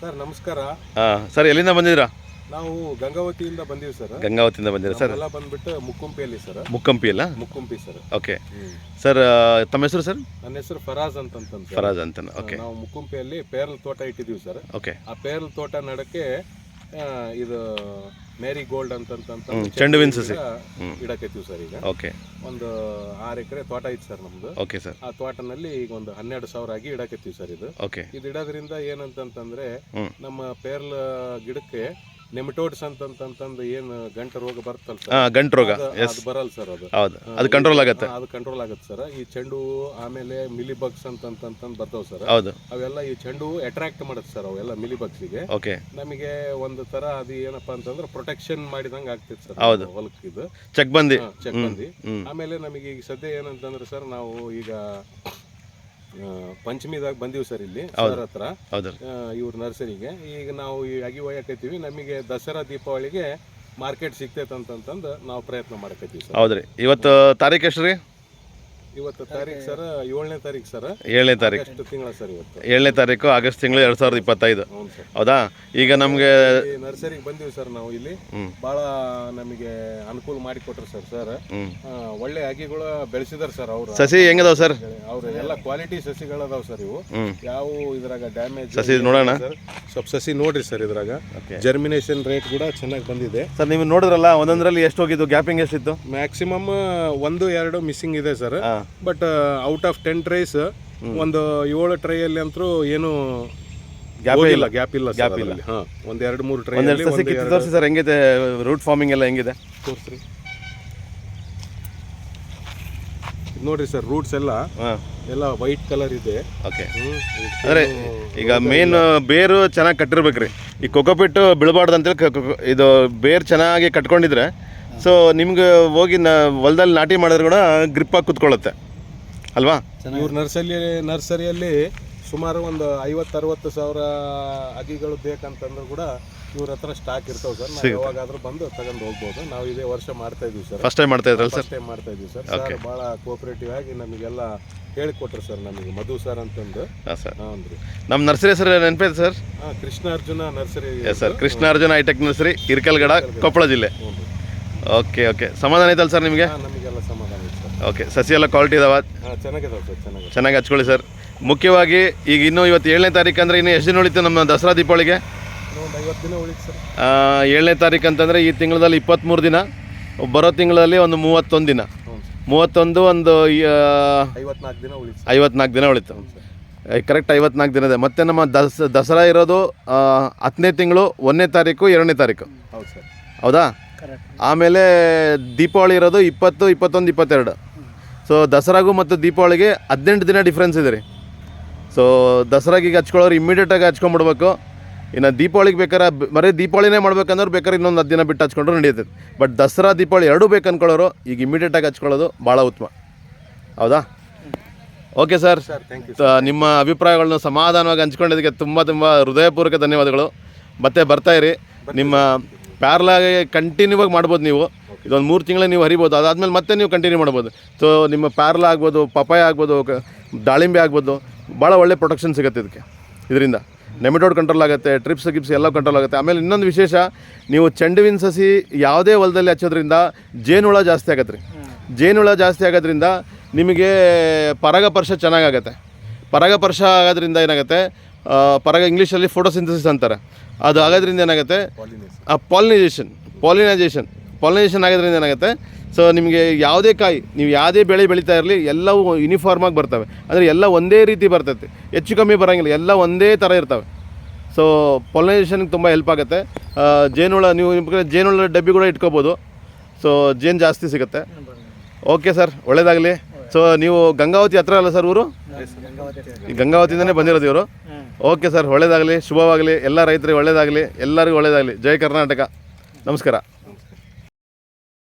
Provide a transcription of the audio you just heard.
Sir ನಮಸ್ಕಾರ. ಹಾಂ sir ಎಲ್ಲಿಂದ ಬಂದಿದ್ದೀರಾ? ನಾವು ಗಂಗಾವತಿಯಿಂದ ಬಂದೀವಿ ಸರ್. ಗಂಗಾವತಿಯಿಂದ ಬಂದಿರ ಸರ್ ಎಲ್ಲ ಬಂದ್ಬಿಟ್ಟು ಮುಕ್ಕುಂಪಿಯಲ್ಲಿ ಸರ್. ಮುಕ್ಕಂಪಿ ಅಲ್ಲ? ಮುಕ್ಕುಂಪಿ ಸರ್. ಓಕೆ. ಸರ್ ತಮ್ಮ ಹೆಸರು ಸರ್? ನನ್ನ ಹೆಸರು ಫರಾಜ್ ಅಂತ ಫರಾಜ್ ಅಂತ ಓಕೆ. ನಾವು ಮುಕ್ಕುಂಪಿಯಲ್ಲಿ ಪೇರಲ್ ತೋಟ ಇಟ್ಟಿದ್ದೀವಿ ಸರ್. ಓಕೆ. ಆ ಪೇರಲ್ ತೋಟ ನಡಕ್ಕೆ ಇದು ಮೇರಿ ಗೋಲ್ಡ್ ಅಂತಂತ ಚೆಂಡುವಿನ ಸಸಿ. ಇಡಕತ್ತೀವಿ ಸರ್ ಈಗ. ಓಕೆ. ಒಂದು ಆರು ಎಕರೆ ತೋಟ ಐತೆ ಸರ್ ನಮ್ದು. Okay sir. ಆ ತೋಟನಲ್ಲಿ ಈಗ ಒಂದು ಹನ್ನೆರಡು ಸಾವಿರ ಆಗಿ ಇಡಕತ್ತೀವಿ ಸರ್ ಇದು. ಓಕೆ. ಇದು ಇಡೋದ್ರಿಂದ ಏನಂತಂತಂದ್ರೆ ನಮ್ಮ ಪೇರ್ಲ ಗಿಡಕ್ಕೆ ನೆಮಟೋಡ್ಸ್ ಅಂತಂತಂದು ಏನು ಗಂಟು ರೋಗ ಬರ್ತಲ್ಲ ಸರ್. ಗಂಟು ರೋಗ. ಎಸ್ ಅದು ಬರಲ್ಲ ಸರ್ ಅದು. ಹೌದು. ಅದು ಕಂಟ್ರೋಲ್ ಆಗುತ್ತೆ. ಅದು ಕಂಟ್ರೋಲ್ ಆಗುತ್ತೆ ಸರ್. ಈ ಚೆಂಡು ಹೂವು, ಆಮೇಲೆ ಮಿಲಿ ಬಗ್ಸ್ ಅಂತಂತಂದ್ ಬರ್ತಾವೆ ಸರ್. ಹೌದು. ಅವೆಲ್ಲ ಈ ಚೆಂಡು ಅಟ್ರಾಕ್ಟ್ ಮಾಡುತ್ತೆ ಸರ್ ಅವೆಲ್ಲ ಮಿಲಿ ಬಗ್ಸಿಗೆ ಓಕೆ ನಮಗೆ ಒಂದು ತರ ಅದು ಏನಪ್ಪಾ ಅಂತಂದ್ರೆ ಪ್ರೊಟೆಕ್ಷನ್ ಮಾಡಿದಂಗೆ ಆಗ್ತೈತೆ ಸರ್ ಹೌದು. ಹೊಲಕ್ಕೆ ಇದು. ಚೆಕ್ ಬಂದಿ. ಚೆಕ್ ಬಂದಿ. ಆಮೇಲೆ ನಮಗೆ ಈಗ ಸದ್ಯ ಏನಂತಂದ್ರೆ ಸರ್ ನಾವು ಈಗ ಪಂಚಮಿದಾಗ ಬಂದೀವಿ ಸರ್ ಇಲ್ಲಿ ಸರ್ ಹತ್ರ. ಇವ್ರ ನರ್ಸರಿಗೆ. ಈಗ ನಾವು ಈ ಅಗಿ ಒಯ್ಯಕತ್ತೀವಿ ನಮಗೆ ದಸರಾ ದೀಪಾವಳಿಗೆ ಮಾರ್ಕೆಟ್ ಸಿಗ್ತೈತೆ ಅಂತಂತಂದು ನಾವು ಪ್ರಯತ್ನ ಮಾಡಕತ್ತೀವಿ ಸರ್. ಹೌದ್ರಿ. ಇವತ್ತು ತಾರೀಕು ಎಷ್ಟು ರೀ ಇವತ್ತು ತಾರೀಕು ಸರ್ ಏಳನೇ ತಾರೀಕು ಸರ್. ಏಳನೇ ತಾರೀಕು ಎಷ್ಟು ತಿಂಗಳ ಸರ್ ಇವತ್ತು. ಏಳನೇ ತಾರೀಕು ಆಗಸ್ಟ್ ತಿಂಗಳು ಎರಡು ಸಾವಿರದ ಇಪ್ಪತ್ತೈದು. ಹೌದು? ಈಗ ನಮಗೆ ನರ್ಸರಿ ಬಂದಿವಿ ಸರ್ ನಾವು ಇಲ್ಲಿ. ಬಹಳ ಭಾಳ ನಮಗೆ ಅನುಕೂಲ ಮಾಡಿಕೊಟ್ರು ಸರ್ ಸರ್. ಒಳ್ಳೆ ಅಗಿಗಳು ಬೆಳೆಸಿದಾರೆ ಸರ್ ಅವರು. ಸಸಿ ಹೆಂಗದಾವ ಸರ್? ಅವ್ರ ಎಲ್ಲ ಕ್ವಾಲಿಟಿ ಸಸಿಗಳದಾವ ಸರ್ ಇವು. ಯಾವ ಇದ್ರಾಗ ಡ್ಯಾಮೇಜ್ ಸಸಿ ನೋಡೋಣ. ಸ್ವಲ್ಪ ಸಸಿ ನೋಡ್ರಿ ಸರ್ ಇದ್ರಾಗ. ಜರ್ಮಿನೇಷನ್ ರೇಟ್ ಕೂಡ ಚೆನ್ನಾಗಿ ಬಂದಿದೆ. ಸರ್ ನೀವು ನೋಡಿದ್ರಲ್ಲ ಒಂದೊಂದರಲ್ಲಿ ಎಷ್ಟು ಹೋಗಿದ್ದು ಗ್ಯಾಪಿಂಗ್ ಎಷ್ಟಿತ್ತು ಮ್ಯಾಕ್ಸಿಮಮ್ ಒಂದು ಎರಡು ಮಿಸ್ಸಿಂಗ್ ಇದೆ sir. But out of ten tries ಒಂದು ಏಳು ಟ್ರೈಯಲ್ಲಿ ಅಂತೂ ಏನು ಗ್ಯಾಪ್ ಇಲ್ಲ. ಗ್ಯಾಪ್ ಇಲ್ಲ ಗ್ಯಾಪ್ ಇಲ್ಲ. ಹಾಂ ಒಂದ್ ಎರಡು ಮೂರು ಟ್ರೈ ತೋರಿಸಿ ಸರ್ ಹೆಂಗಿದೆ? ರೂಟ್ ಫಾರ್ಮಿಂಗ್ ಎಲ್ಲ ಹೆಂಗಿದೆ? ತೋರಿಸ್ರಿ. ನೋಡ್ರಿ ಸರ್ ರೂಟ್ಸ್ ಎಲ್ಲ. ಎಲ್ಲ ವೈಟ್ ಕಲರ್ ಇದೆ. ಓಕೆ. ಅಂದರೆ ಈಗ ಮೇನ್ ಬೇರು ಚೆನ್ನಾಗಿ ಕಟ್ಟಿರ್ಬೇಕ್ರಿ. ಈ ಕೊಕೊಪಿಟ್ಟು ಬೀಳಬಾರ್ದು ಅಂತೇಳಿ ಇದು ಬೇರು ಚೆನ್ನಾಗಿ ಕಟ್ಕೊಂಡಿದ್ರೆ ಸೊ ನಿಮ್ಗೆ ಹೋಗಿ ನ ಹೊಲದಲ್ಲಿ ನಾಟಿ ಮಾಡಿದ್ರೆ ಕೂಡ ಗ್ರಿಪ್ಪಾಗಿ ಕುತ್ಕೊಳ್ಳುತ್ತೆ. ಅಲ್ವಾ? ಇವ್ರ ನರ್ಸರಿ ನರ್ಸರಿಯಲ್ಲಿ ಸುಮಾರು ಒಂದು ಐವತ್ತು ಅರವತ್ತು ಸಾವಿರ ಅಗಿಗಳು ಬೇಕಂತಂದ್ರು ಕೂಡ ಇವ್ರ ಹತ್ರ ಸ್ಟಾಕ್ ಇರ್ತಾವೆ ಸರ್. ನಾವು ಯಾವಾಗಾದ್ರೂ ಬಂದು ತಗೊಂಡು ಹೋಗ್ಬೋದು. ನಾವು ಇದೇ ವರ್ಷ ಮಾಡ್ತಾ ಇದೀವಿ ಸರ್. ಫಸ್ಟ್ ಟೈಮ್ ಮಾಡ್ತಾ ಇದ್ರಲ್ಲ ಸರ್? ಫಸ್ಟ್ ಟೈಮ್ ಮಾಡ್ತಾ ಇದೀವಿ ಸರ್. ಸರ್ ಭಾಳ ಕೋಆಪರೇಟಿವ್ ಆಗಿ ನಮಗೆಲ್ಲ ಹೇಳಿಕೊಟ್ರು ಸರ್ ನಮಗೆ. ಮಧು ಸರ್ ಅಂತಂದು. ಹಾಂ ಸರ್. ಹಾಂ ರೀ ನಮ್ಮ ನರ್ಸರಿ ಸರ್ ನೆನಪಿದೆ ಸರ್? ಹಾಂ Krishnarjuna nursery yes sir Krishnarjuna hitech nursery Irkalgada Koppal ಜಿಲ್ಲೆ. Okay okay. ಸಮಾಧಾನ ಐತಲ್ಲ ಸರ್ ನಿಮಗೆ? ಹಾಂ ನಮಗೆಲ್ಲ ಸಮಾಧಾನ ಇದೆ ಸರ್. ಓಕೆ ಸಸಿ ಎಲ್ಲ ಕ್ವಾಲಿಟಿ ಇದಾವ? ಹಾಂ ಚೆನ್ನಾಗಿದಾವೆ ಸರ್ ಚೆನ್ನಾಗಿದೆ. ಚೆನ್ನಾಗಿ ಹಚ್ಕೊಳ್ಳಿ ಸರ್. ಮುಖ್ಯವಾಗಿ ಈಗ ಇನ್ನೂ ಇವತ್ತು ಏಳನೇ ತಾರೀಕು ಅಂದರೆ ಇನ್ನು ಎಷ್ಟು ದಿನ ಉಳಿತು ನಮ್ಮ ದಸರಾ ದೀಪಾವಳಿಗೆ? ಇನ್ನೂ ಒಂದು ಐವತ್ತು ದಿನ ಉಳಿತು ಸರ್. ಆ, ಏಳನೇ ತಾರೀಕು ಅಂತಂದರೆ ಈ ತಿಂಗಳಲ್ಲಿ ಇಪ್ಪತ್ತ್ಮೂರು ದಿನ ಬರೋ ತಿಂಗಳಲ್ಲಿ ಒಂದು ಮೂವತ್ತೊಂದು ದಿನ. ಮೂವತ್ತೊಂದು ಒಂದು ಐವತ್ನಾಲ್ಕು ದಿನ ಉಳಿತು ಐವತ್ನಾಲ್ಕು ದಿನ ಉಳಿತು. ಕರೆಕ್ಟ್ ಐವತ್ನಾಲ್ಕು ದಿನ ಇದೆ ಮತ್ತು ನಮ್ಮ ದಸ್ ದಸರಾ ಇರೋದು ಹತ್ತನೇ ತಿಂಗಳು ಒಂದನೇ ತಾರೀಕು ಎರಡನೇ ತಾರೀಕು. ಹೌದು ಸರ್. ಹೌದಾ? ಆಮೇಲೆ ದೀಪಾವಳಿ ಇರೋದು ಇಪ್ಪತ್ತು ಇಪ್ಪತ್ತೊಂದು ಇಪ್ಪತ್ತೆರಡು. ಸೊ ದಸರಾಗೂ ಮತ್ತು ದೀಪಾವಳಿಗೆ ಹದಿನೆಂಟು ದಿನ ಡಿಫ್ರೆನ್ಸ್ ಇದೆ ರೀ. ಸೊ ದಸರಾಗೆ ಹಚ್ಕೊಳ್ಳೋರು ಇಮ್ಮಿಡಿಯೇಟಾಗಿ ಹಚ್ಕೊಂಡ್ಬಿಡ್ಬೇಕು. ಇನ್ನು ದೀಪಾವಳಿಗೆ ಬೇಕಾರೆ ಬರೀ ದೀಪಾವಳಿನೇ ಮಾಡ್ಬೇಕಂದ್ರೆ ಬೇಕಾದ್ರೆ ಇನ್ನೊಂದು ಹತ್ತು ದಿನ ಬಿಟ್ಟು ಹಚ್ಕೊಂಡ್ರೆ ನಡೆಯುತ್ತೆ. ಬಟ್ ದಸರಾ ದೀಪಾವಳಿ ಎರಡೂ ಬೇಕು ಅಂದ್ಕೊಳ್ಳೋರು ಈಗ ಇಮ್ಮಿಡಿಯೇಟಾಗಿ ಹಚ್ಕೊಳ್ಳೋದು ಭಾಳ ಉತ್ತಮ. ಹೌದಾ? Okay sir sir thank you ನಿಮ್ಮ ಅಭಿಪ್ರಾಯಗಳನ್ನ ಸಮಾಧಾನವಾಗಿ ಹಂಚ್ಕೊಂಡಿದ್ದಕ್ಕೆ ತುಂಬ ತುಂಬ ಹೃದಯಪೂರ್ವಕ ಧನ್ಯವಾದಗಳು. ಮತ್ತೆ ಬರ್ತಾಯಿರಿ ಇರಿ. ನಿಮ್ಮ ಪ್ಯಾರ್ಲಾಗೆ ಕಂಟಿನ್ಯೂ ಆಗಿ ಮಾಡ್ಬೋದು ನೀವು. ಇದೊಂದು ಮೂರು ತಿಂಗಳು ನೀವು ಹರಿಬೋದು. ಅದಾದಮೇಲೆ ಮತ್ತೆ ನೀವು ಕಂಟಿನ್ಯೂ ಮಾಡ್ಬೋದು. ಸೊ ನಿಮ್ಮ ಪ್ಯಾರ್ಲ ಆಗ್ಬೋದು ಪಪಾಯ ಆಗ್ಬೋದು ದಾಳಿಂಬೆ ಆಗ್ಬೋದು ಭಾಳ ಒಳ್ಳೆ ಪ್ರೊಟೆಕ್ಷನ್ ಸಿಗುತ್ತೆ ಇದಕ್ಕೆ ಇದರಿಂದ. ನೆಮಿಟೋಡ್ ಕಂಟ್ರೋಲ್ ಆಗುತ್ತೆ ಟ್ರಿಪ್ಸ್ ಗಿಪ್ಸ್ ಎಲ್ಲ ಕಂಟ್ರೋಲ್ ಆಗುತ್ತೆ. ಆಮೇಲೆ ಇನ್ನೊಂದು ವಿಶೇಷ ನೀವು ಚೆಂಡುವಿನ ಸಸಿ ಯಾವುದೇ ಹೊಲದಲ್ಲಿ ಹಚ್ಚೋದ್ರಿಂದ ಜೇನುಹುಳ ಜಾಸ್ತಿ ಆಗತ್ತೆ ರೀ. ಜೇನುಹುಳ ಜಾಸ್ತಿ ಆಗೋದ್ರಿಂದ ನಿಮಗೆ ಪರಾಗಪರ್ಶ ಚೆನ್ನಾಗಾಗತ್ತೆ ಪರಾಗಪರ್ಶ ಆಗೋದ್ರಿಂದ ಏನಾಗುತ್ತೆ ಪರಾಗ ಇಂಗ್ಲೀಷಲ್ಲಿ ಫೋಟೋಸಿಂಥಸಿಸ್ ಅಂತಾರೆ. ಅದು ಆಗೋದ್ರಿಂದ ಏನಾಗುತ್ತೆ? ಪಾಲಿನೇಷನ್ ಪಾಲಿನೈಸೇಷನ್ ಪಾಲಿನೈಸೇಷನ್ ಪಾಲಿನೈಸೇಷನ್ ಆಗೋದ್ರಿಂದ ಏನಾಗುತ್ತೆ? ಸೊ ನಿಮಗೆ ಯಾವುದೇ ಕಾಯಿ ನೀವು ಯಾವುದೇ ಬೆಳೆ ಬೆಳೀತಾ ಇರಲಿ ಎಲ್ಲವೂ ಯೂನಿಫಾರ್ಮಾಗಿ ಬರ್ತವೆ. ಅಂದರೆ ಎಲ್ಲ ಒಂದೇ ರೀತಿ ಬರ್ತೈತೆ. ಹೆಚ್ಚು ಕಮ್ಮಿ ಬರೋಂಗಿಲ್ಲ ಎಲ್ಲ ಒಂದೇ ಥರ ಇರ್ತವೆ. ಸೊ ಪಾಲಿನೈಸೇಷನ್ಗೆ ತುಂಬ ಹೆಲ್ಪ್ ಆಗುತ್ತೆ. ಜೇನುಳ ಜೇನುಹುಳ ನೀವು ನಿಮ್ಗೆ ಜೇನುಳ ಡಬ್ಬಿ ಕೂಡ ಇಟ್ಕೋಬೋದು. ಸೊ ಜೇನು ಜಾಸ್ತಿ ಸಿಗುತ್ತೆ. ಓಕೆ ಸರ್ ಒಳ್ಳೇದಾಗಲಿ. ಸೊ ನೀವು ಗಂಗಾವತಿ ಹತ್ರ ಅಲ್ಲ ಸರ್ ಊರು? ಈ ಗಂಗಾವತಿಯಿಂದನೇ ಬಂದಿರೋದು ಇವರು? ಓಕೆ ಸರ್ ಒಳ್ಳೇದಾಗಲಿ ಶುಭವಾಗಲಿ ಎಲ್ಲ ರೈತರಿಗೆ ಒಳ್ಳೆಯದಾಗಲಿ ಎಲ್ಲರಿಗೂ ಒಳ್ಳೆಯದಾಗಲಿ ಜೈ ಕರ್ನಾಟಕ. ನಮಸ್ಕಾರ.